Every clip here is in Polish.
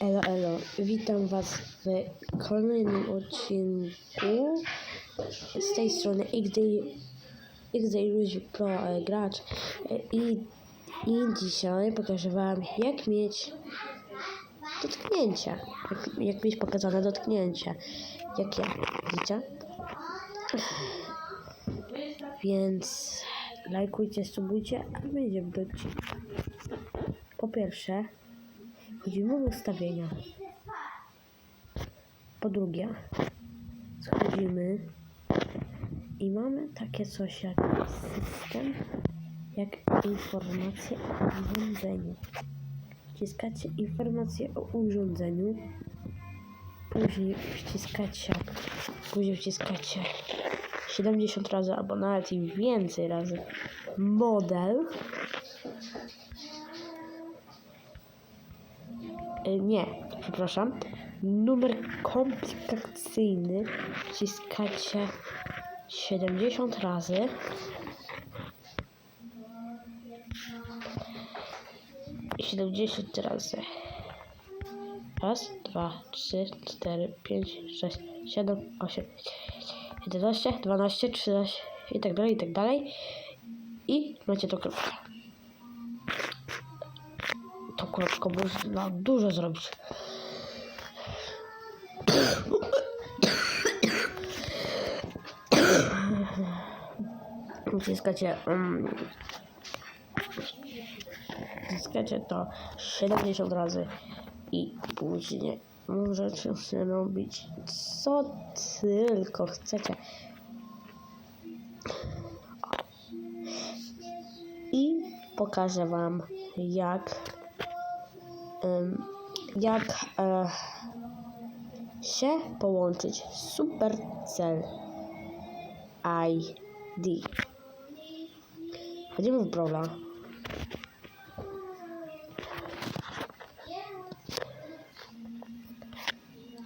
Elo, elo, witam Was w kolejnym odcinku z tej strony XD, XD Luzik Pro e, Gracz. E, i, i dzisiaj pokażę Wam jak mieć dotknięcia, jak, jak mieć pokazane dotknięcia, jak ja, widzicie? Więc lajkujcie, subujcie, a będziemy do odcinka. Po pierwsze, Wchodzimy w ustawienia. Po drugie, schodzimy i mamy takie coś jak system, jak informacje o urządzeniu. Wciskacie informacje o urządzeniu, później wciskacie, później wciskacie 70 razy albo nawet i więcej razy model. Nie, przepraszam. Numer komplikacyjny wciskacie 70 razy. 70 razy. Raz, dwa, trzy, cztery, pięć, sześć, siedem, osiem, jedenaście, dwanaście, trzynaście i tak dalej, i tak dalej. I macie to kropkę. Tą kropką można dużo zrobić. Wciskacie um, wciskacie to 70 razy i później możecie robić co tylko chcecie. I pokażę wam jak jak e, się połączyć Supercell ID. Chodzimy w Brawla.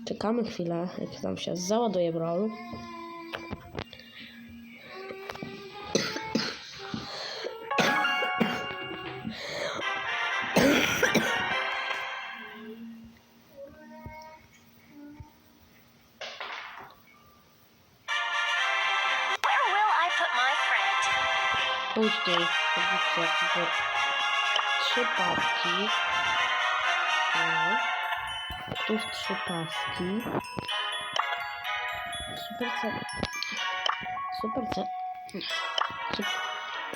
Czekamy chwilę, jak tam się załaduje Brawl. Później robicie jakby trzy paski. No. Tu w trzy paski. Super cel. Super cel.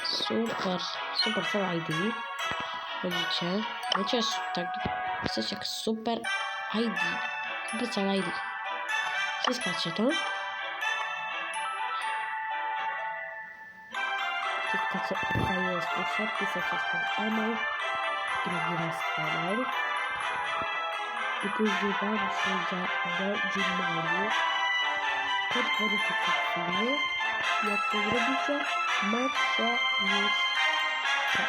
Super. Super cel ID. Widzicie? Wiecie, że tak. Coś jak super ID. Super ID. Wciskacie to. Wciskacie tutaj jest proszę, piszecie swój e-mail, drugi raz e-mail i później wam przyjdzie do Gmailu kod weryfikacyjny. Jak to zrobicie, macie już to.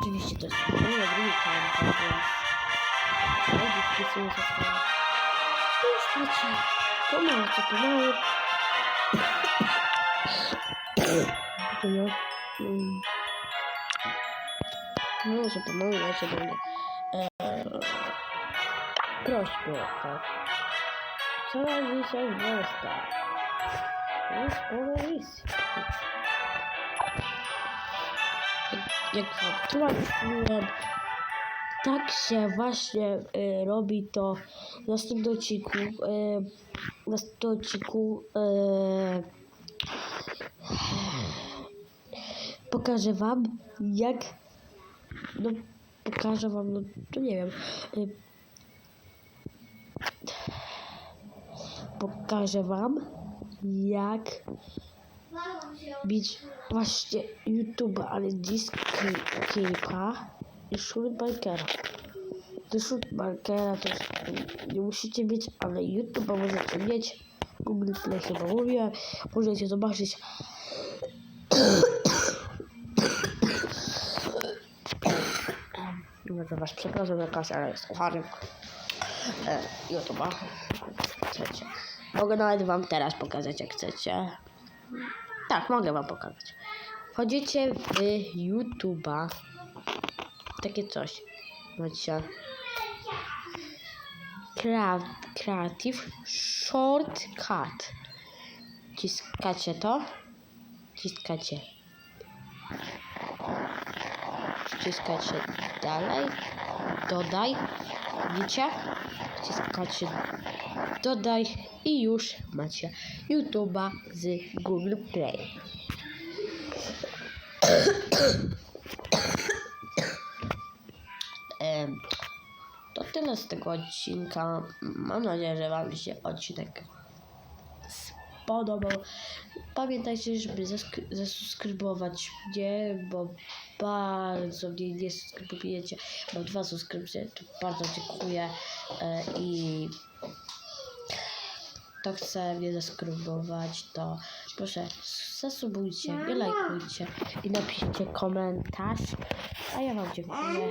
Oczywiście to jest moje drugi konto, więc wtedy wpisuję się swoje. I już macie pomału co pomału. Pomału. Mm. Może pomału macie do mnie. Eee, prośbę, tak. Co dzisiaj włosta? Jest polis. Jak wam tak się właśnie y, robi to w następnym odcinku. Y, w następnym odcinku y, pokażę wam jak no pokażę wam no to nie wiem y, pokażę wam jak bić właśnie YouTube'a, ale Discapa i Shootbikera. Do Shootbikera to nie musicie mieć, ale YouTube'a możecie mieć. Google Play chyba mówię. Możecie zobaczyć. No to was przepraszam za ale jest kucharem e, YouTube'a. Chcecie. Mogę nawet wam teraz pokazać, jak chcecie. Tak, mogę wam pokazać. Wchodzicie w YouTube'a. Takie coś. macie Crea Creative Shortcut. Wciskacie to. Wciskacie. Wciskacie dalej. Dodaj. Widzicie? Wciskacie dodaj i już macie YouTube'a z Google Play. To tyle z tego odcinka. Mam nadzieję, że Wam się odcinek spodobał. Pamiętajcie, żeby zasubskrybować mnie, bo bardzo mnie nie subskrybujecie. Mam dwa subskrypcje, to bardzo dziękuję. E, I kto chce mnie zaskrybować, to proszę zasubujcie, nie lajkujcie i napiszcie komentarz. A ja Wam dziękuję.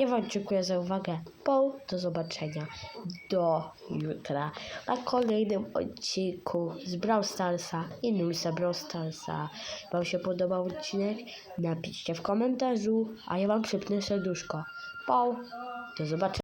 Ja Wam dziękuję za uwagę. Po, do zobaczenia. Do jutra. Na kolejnym odcinku z Brawl Starsa i Nulsa Brawl Starsa. Wam się podobał odcinek? Napiszcie w komentarzu, a ja Wam przypnę serduszko. Po, do zobaczenia.